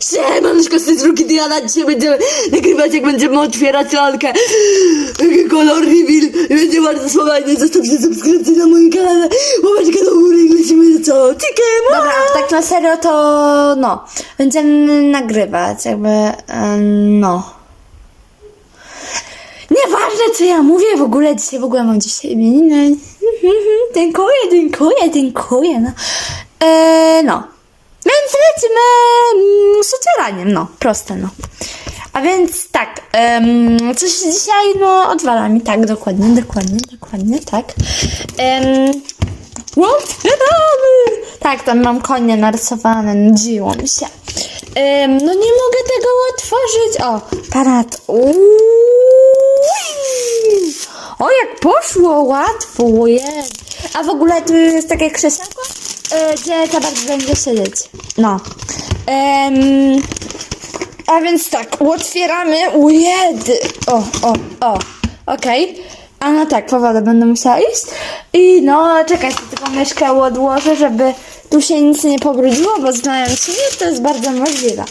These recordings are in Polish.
Siemaneczko, z tej drugi Diana, dzisiaj będziemy nagrywać, jak będziemy otwierać lalkę. Kolor reveal. Będzie bardzo słowajny, zostawcie subskrypcję na moim kanale. Łapeczkę do góry i lecimy co? Cikiem! Dobra, tak na serio to no. Będziemy nagrywać, jakby no. Nieważne co ja mówię w ogóle, dzisiaj w ogóle mam dzisiaj imieniny. Dziękuję, dziękuję, dziękuję, no. E, no. Więc lecimy mm, no. Proste, no. A więc tak, em, coś dzisiaj, no, odwala mi, tak, dokładnie, dokładnie, dokładnie, tak. Em, Otwieramy! Tak, tam mam konie narysowane, nudziło mi się. Ym, no nie mogę tego otworzyć. O, parat. O, jak poszło, łatwo, jest. A w ogóle tu jest takie krzesełko, gdzie ta bardzo będzie siedzieć. No. Ym, a więc tak, otwieramy. Ujedy. O, o, o. Okej. A no tak, po wodę będę musiała iść. I no, czekaj, tylko myszkę odłożę, żeby tu się nic nie pobrudziło, bo znając mnie, to jest bardzo możliwe.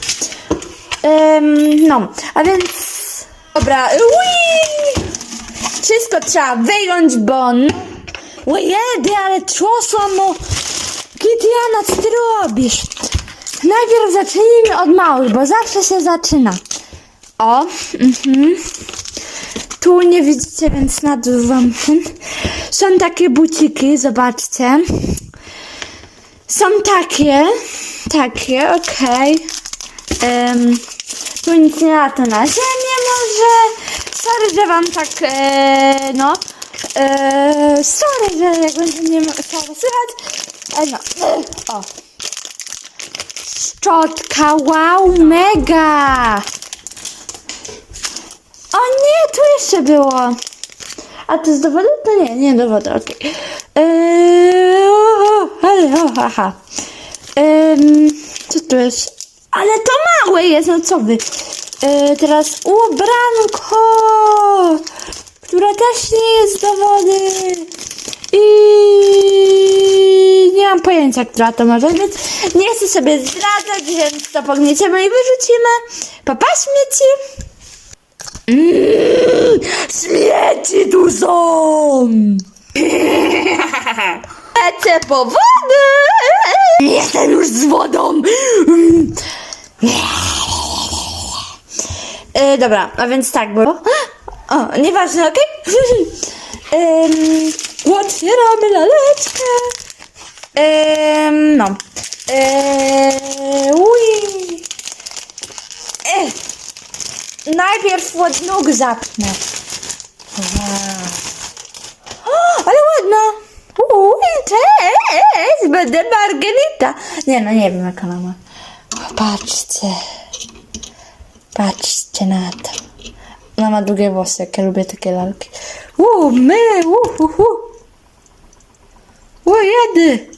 Ym, no, a więc... Dobra, ui! Wszystko trzeba wyjąć, bo... no- Ojedy, ale trzosłam, no... Kitiana, co ty robisz? Najpierw zacznijmy od małych, bo zawsze się zaczyna. O, mhm. Tu nie widzicie, więc na ten. Są takie buciki, zobaczcie. Są takie, takie, okej. Em, tu nic nie lata na ziemię może. Sorry, że wam tak, e, no. E, sorry, że jak będzie nie ma chciało słychać. E, no, e, o. Szczotka, wow, mega! O nie, tu jeszcze było. A to jest do wody? To nie, nie do wody, okej. Eee, o, ale, o, haha. Ehm, co tu jest? Ale to małe jest, no co wy? Eee, teraz ubranko, które też nie jest do wody. I nie mam pojęcia, która to może być. Nie chcę sobie zdradzać, więc to pognieciemy i wyrzucimy. Papa śmieci. Mm, śmieci tu są! Lecę po wodę! Jestem już z wodą! E, dobra, a więc tak było. O, nieważne, okej? Ym, otwieramy laleczkę. Ym, no. Eee, ui. E, najpierw od nóg zapnę. Wow. O, ale ładna. Uuu, cześć, będę Margarita. Nie no, nie wiem jak ona ma. Patrzcie. Patrzcie na to. Ona ma długie włosy, jak ja lubię takie lalki. Uuu, my, uuu, uuu. O, jedy.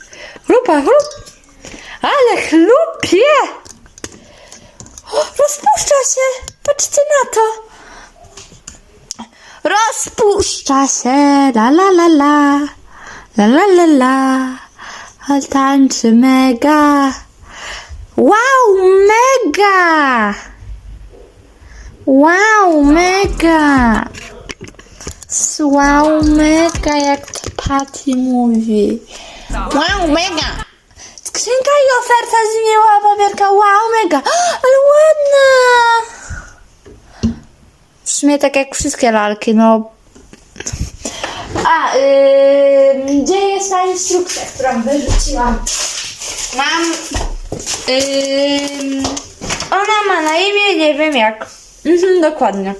Chlupa, chlup. Ale chlupie. Rozpuszcza się. Patrzcie na to. Rozpuszcza się. La, la, la, la. La, la, la, la. Ale tańczy mega. Wow, mega. Wow, mega! Wow, mega, jak to Patty mówi. Wow, mega! Skrzynka i oferta zmieniła papierka. Wow, mega! Ale ładna! W sumie tak jak wszystkie lalki, no. A, yy, gdzie jest ta instrukcja, którą wyrzuciłam? Mam. Yy, ona ma na imię, nie wiem jak. Mhm, dokładnie.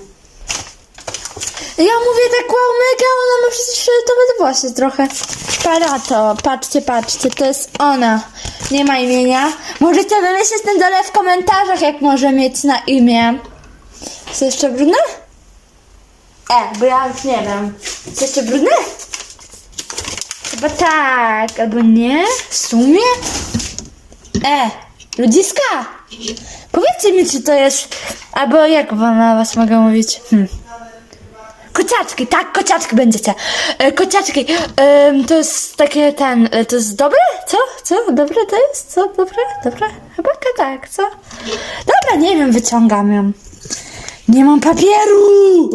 Ja mówię tak wow, mega, ona ma przecież fioletowe włosy trochę. Parato, patrzcie, patrzcie, to jest ona. Nie ma imienia. Możecie wymyślić ten dole w komentarzach, jak może mieć na imię. Jest jeszcze brudne? E, bo ja już nie wiem. Jest jeszcze brudne? Chyba tak, albo nie? W sumie? E, ludziska! Powiedzcie mi, czy to jest. Albo jak na was mogę mówić? Hmm. Kociaczki, tak, kociaczki będziecie. E, kociaczki, to jest takie ten, e, to jest dobre? Co? Co? Dobre to jest? Co? Dobre? Dobre? Chyba tak, co? Dobra, nie wiem, wyciągam ją. Nie mam papieru!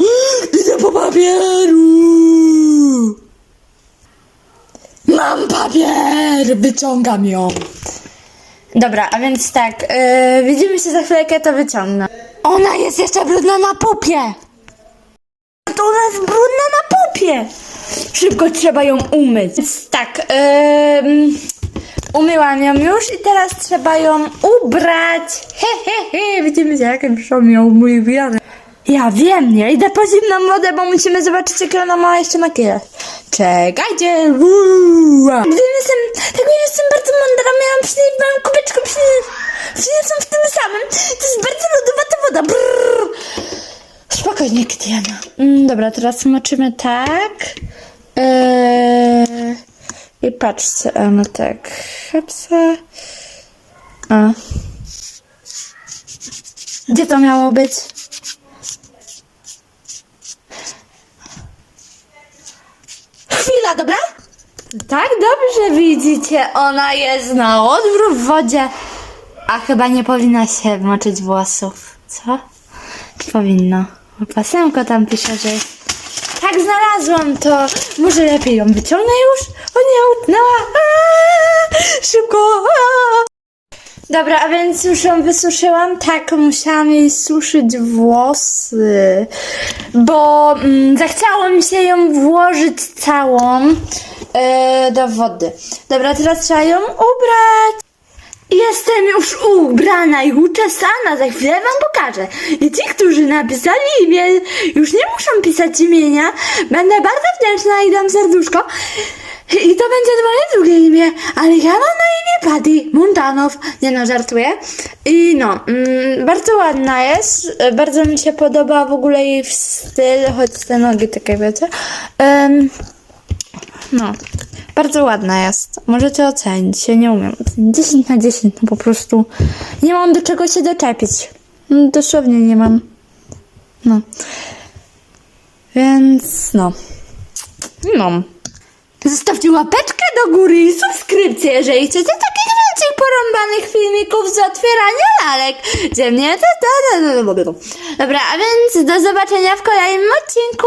Idę po papieru! Mam papier! Wyciągam ją. Dobra, a więc tak, e, widzimy się za chwilkę, to wyciągnę. Ona jest jeszcze brudna na pupie! Jest brudna na pupie! Szybko trzeba ją umyć. Więc tak, em, umyłam ją już i teraz trzeba ją ubrać. He, he, he, widzimy się, jak miał mój wiarę. Ja wiem, nie? Idę po zimną wodę, bo musimy zobaczyć, jak ona ma jeszcze makijaż. Czekajcie! Uuu. Gdy jestem, nie jestem bardzo mądra, Spokojnie, Ktiana. Mm, dobra, teraz moczymy tak. Eee, I patrzcie, ona tak. Hopsa. A. Gdzie to miało być? Chwila, dobra? Tak dobrze widzicie, ona jest na odwrót w wodzie. A chyba nie powinna się moczyć włosów. Co? Czy powinno? Pasemko tam pisze, że. Tak, znalazłam to. Może lepiej ją wyciągnę już? O nie, utknęła. Aaa! Szybko. Aaa! Dobra, a więc już ją wysuszyłam. Tak, musiałam jej suszyć włosy, bo mm, zachciało mi się ją włożyć całą e, do wody. Dobra, teraz trzeba ją ubrać. Jestem już ubrana i uczesana, za chwilę wam pokażę. I ci, którzy napisali imię, już nie muszą pisać imienia. Będę bardzo wdzięczna i dam serduszko. I to będzie moje drugie imię, ale ja mam na imię Patty Montanow. Nie no, żartuję. I no, mm, bardzo ładna jest. Bardzo mi się podoba w ogóle jej styl, choć te nogi takie wiecie. Em, no, bardzo ładna jest. Możecie ocenić. Ja nie umiem ocenić. 10 na 10, no po prostu nie mam do czego się doczepić. No, dosłownie nie mam. No. Więc no. No. Zostawcie łapeczkę do góry i subskrypcję, jeżeli chcecie takich więcej porąbanych filmików z otwierania lalek. Gdzie mnie to. Dobra, a więc do zobaczenia w kolejnym odcinku.